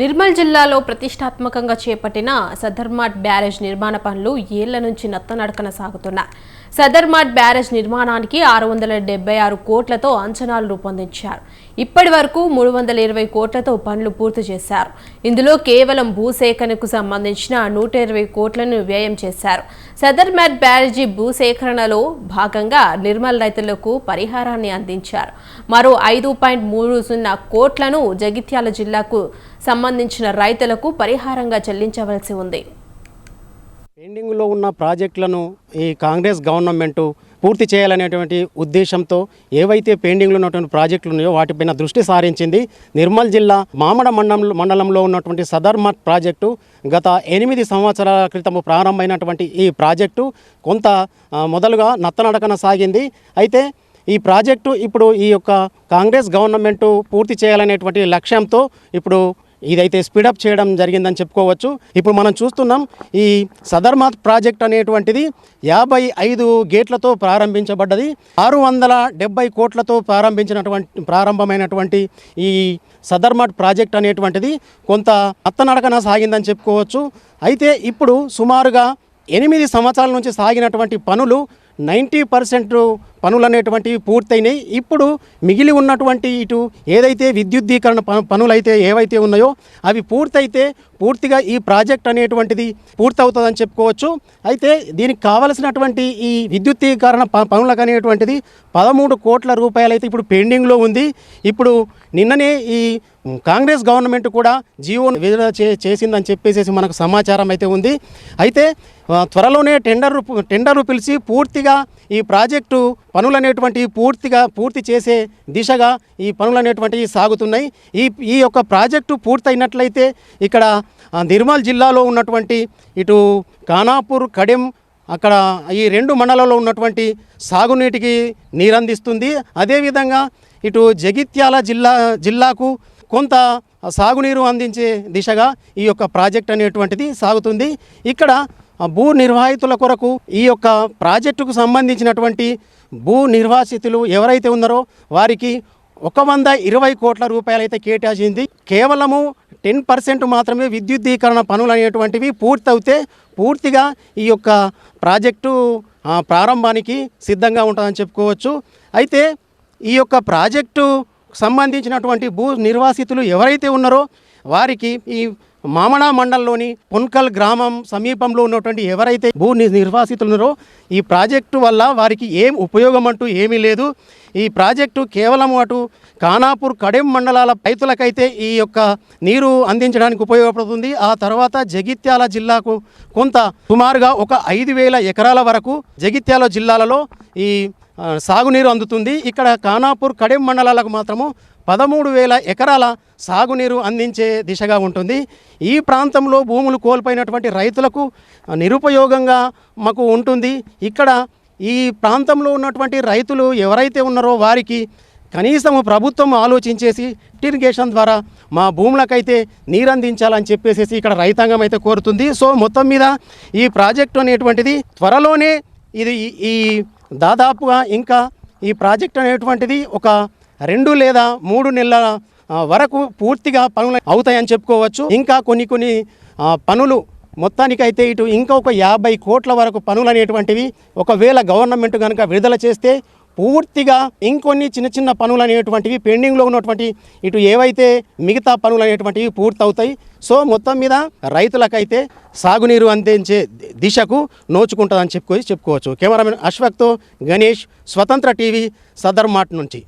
నిర్మల్ జిల్లాలో ప్రతిష్టాత్మకంగా చేపట్టిన సదర్మాట్ బ్యారేజ్ నిర్మాణ పనులు ఏళ్ళ నుంచి నత్తనడకన సాగుతున్నాయి. సదర్మాట్ బ్యారేజ్ నిర్మాణానికి ఆరు వందల డెబ్బై ఆరు కోట్లతో అంచనాలు రూపొందించారు. ఇప్పటి వరకు మూడు వందల ఇరవై కోట్లతో పనులు పూర్తి చేశారు. ఇందులో కేవలం భూసేకరణకు సంబంధించిన నూట ఇరవై కోట్లను వ్యయం చేశారు. సదర్మాట్ బ్యారేజీ భూసేకరణలో భాగంగా నిర్మల్ రైతులకు పరిహారాన్ని అందించారు. మరో ఐదు పాయింట్ మూడు సున్నా కోట్లను జగిత్యాల జిల్లాకు సంబంధించిన రైతులకు పరిహారంగా చెల్లించవలసి ఉంది. పెండింగ్లో ఉన్న ప్రాజెక్టులను ఈ కాంగ్రెస్ గవర్నమెంటు పూర్తి చేయాలనేటువంటి ఉద్దేశంతో ఏవైతే పెండింగ్లో ఉన్నటువంటి ప్రాజెక్టులు ఉన్నాయో వాటిపైన దృష్టి సారించింది. నిర్మల్ జిల్లా మామడ మండలం మండలంలో ఉన్నటువంటి సదర్మట్ ప్రాజెక్టు గత ఎనిమిది సంవత్సరాల క్రితము ప్రారంభమైనటువంటి ఈ ప్రాజెక్టు కొంత మొదలుగా నత్తనడకన సాగింది. అయితే ఈ ప్రాజెక్టు ఇప్పుడు ఈ యొక్క కాంగ్రెస్ గవర్నమెంటు పూర్తి చేయాలనేటువంటి లక్ష్యంతో ఇప్పుడు ఇదైతే స్పీడప్ చేయడం జరిగిందని చెప్పుకోవచ్చు. ఇప్పుడు మనం చూస్తున్నాం ఈ సదర్మాత్ ప్రాజెక్ట్ అనేటువంటిది యాభై ఐదు గేట్లతో ప్రారంభించబడ్డది. ఆరు వందల డెబ్బై కోట్లతో ప్రారంభించినటువంటి ప్రారంభమైనటువంటి ఈ సదర్మాట్ ప్రాజెక్ట్ అనేటువంటిది కొంత అత్తనడకన సాగిందని చెప్పుకోవచ్చు. అయితే ఇప్పుడు సుమారుగా ఎనిమిది సంవత్సరాల నుంచి సాగినటువంటి పనులు నైంటీ పర్సెంట్ పనులు అనేటువంటివి పూర్తయినాయి. ఇప్పుడు మిగిలి ఉన్నటువంటి ఇటు ఏదైతే విద్యుద్దీకరణ ప- పనులు అయితే ఏవైతే ఉన్నాయో అవి పూర్తయితే పూర్తిగా ఈ ప్రాజెక్ట్ అనేటువంటిది పూర్తవుతుందని చెప్పుకోవచ్చు. అయితే దీనికి కావలసినటువంటి ఈ విద్యుద్దీకరణ ప- పనులకు అనేటువంటిది పదమూడు కోట్ల రూపాయలు అయితే ఇప్పుడు పెండింగ్లో ఉంది. ఇప్పుడు నిన్ననే ఈ కాంగ్రెస్ గవర్నమెంట్ కూడా జియో విడుదల చే చేసిందని చెప్పేసి మనకు సమాచారం అయితే ఉంది. అయితే త్వరలోనే టెండర్ టెండర్లు పిలిచి పూర్తిగా ఈ ప్రాజెక్టు పనులు అనేటువంటివి పూర్తిగా పూర్తి చేసే దిశగా ఈ పనులు అనేటువంటివి సాగుతున్నాయి. ఈ ఈ యొక్క ప్రాజెక్టు పూర్తయినట్లయితే ఇక్కడ నిర్మల్ జిల్లాలో ఉన్నటువంటి ఇటు ఖానాపూర్ కడెం అక్కడ ఈ రెండు మండలాల్లో ఉన్నటువంటి సాగునీటికి నీరందిస్తుంది. అదేవిధంగా ఇటు జగిత్యాల జిల్లా జిల్లాకు కొంత సాగునీరు అందించే దిశగా ఈ యొక్క ప్రాజెక్ట్ అనేటువంటిది సాగుతుంది. ఇక్కడ భూ నిర్వాహితుల కొరకు ఈ యొక్క ప్రాజెక్టుకు సంబంధించినటువంటి భూ నిర్వాసితులు ఎవరైతే ఉన్నారో వారికి ఒక వంద ఇరవై కోట్ల రూపాయలు అయితే కేటాయించింది. కేవలము టెన్ పర్సెంట్ మాత్రమే విద్యుద్దీకరణ పనులు అనేటువంటివి పూర్తవుతే పూర్తిగా ఈ యొక్క ప్రాజెక్టు ప్రారంభానికి సిద్ధంగా ఉంటుందని చెప్పుకోవచ్చు. అయితే ఈ యొక్క ప్రాజెక్టు సంబంధించినటువంటి భూ నిర్వాసితులు ఎవరైతే ఉన్నారో వారికి ఈ మామణ మండలంలోని పొన్కల్ గ్రామం సమీపంలో ఉన్నటువంటి ఎవరైతే భూ ని- నిర్వాసితులు ఉన్నారో ఈ ప్రాజెక్టు వల్ల వారికి ఏం ఉపయోగం అంటూ ఏమీ లేదు. ఈ ప్రాజెక్టు కేవలం అటు ఖానాపూర్ కడెం మండలాల రైతులకైతే ఈ యొక్క నీరు అందించడానికి ఉపయోగపడుతుంది. ఆ తర్వాత జగిత్యాల జిల్లాకు కొంత సుమారుగా ఒక ఐదు వేల ఎకరాల వరకు జగిత్యాల జిల్లాలలో ఈ సాగునీరు అందుతుంది. ఇక్కడ ఖానాపూర్ కడెం మండలాలకు మాత్రము పదమూడు వేల ఎకరాల సాగునీరు అందించే దిశగా ఉంటుంది. ఈ ప్రాంతంలో భూములు కోల్పోయినటువంటి రైతులకు నిరుపయోగంగా మాకు ఉంటుంది. ఇక్కడ ఈ ప్రాంతంలో ఉన్నటువంటి రైతులు ఎవరైతే ఉన్నారో వారికి కనీసము ప్రభుత్వం ఆలోచించేసి ఇరిగేషన్ ద్వారా మా భూములకైతే నీరు అందించాలని చెప్పేసి ఇక్కడ రైతాంగం అయితే కోరుతుంది. సో మొత్తం మీద ఈ ప్రాజెక్టు అనేటువంటిది త్వరలోనే ఇది ఈ దాదాపుగా ఇంకా ఈ ప్రాజెక్ట్ అనేటువంటిది ఒక రెండు లేదా మూడు నెలల వరకు పూర్తిగా పనులు అవుతాయని చెప్పుకోవచ్చు. ఇంకా కొన్ని కొన్ని పనులు మొత్తానికైతే ఇటు ఇంకా ఒక యాభై కోట్ల వరకు పనులు అనేటువంటివి ఒకవేళ గవర్నమెంట్ కనుక విడుదల చేస్తే పూర్తిగా ఇంకొన్ని చిన్న చిన్న పనులు అనేటువంటివి పెండింగ్లో ఉన్నటువంటి ఇటు ఏవైతే మిగతా పనులు అనేటువంటివి పూర్తవుతాయి సో మొత్తం మీద రైతులకైతే సాగునీరు అందించే దిశకు నోచుకుంటుందని చెప్పుకొని చెప్పుకోవచ్చు. కెమెరామెన్ అశ్వక్తో గణేష్ స్వతంత్ర టీవీ సదర్ మార్ట్ నుంచి.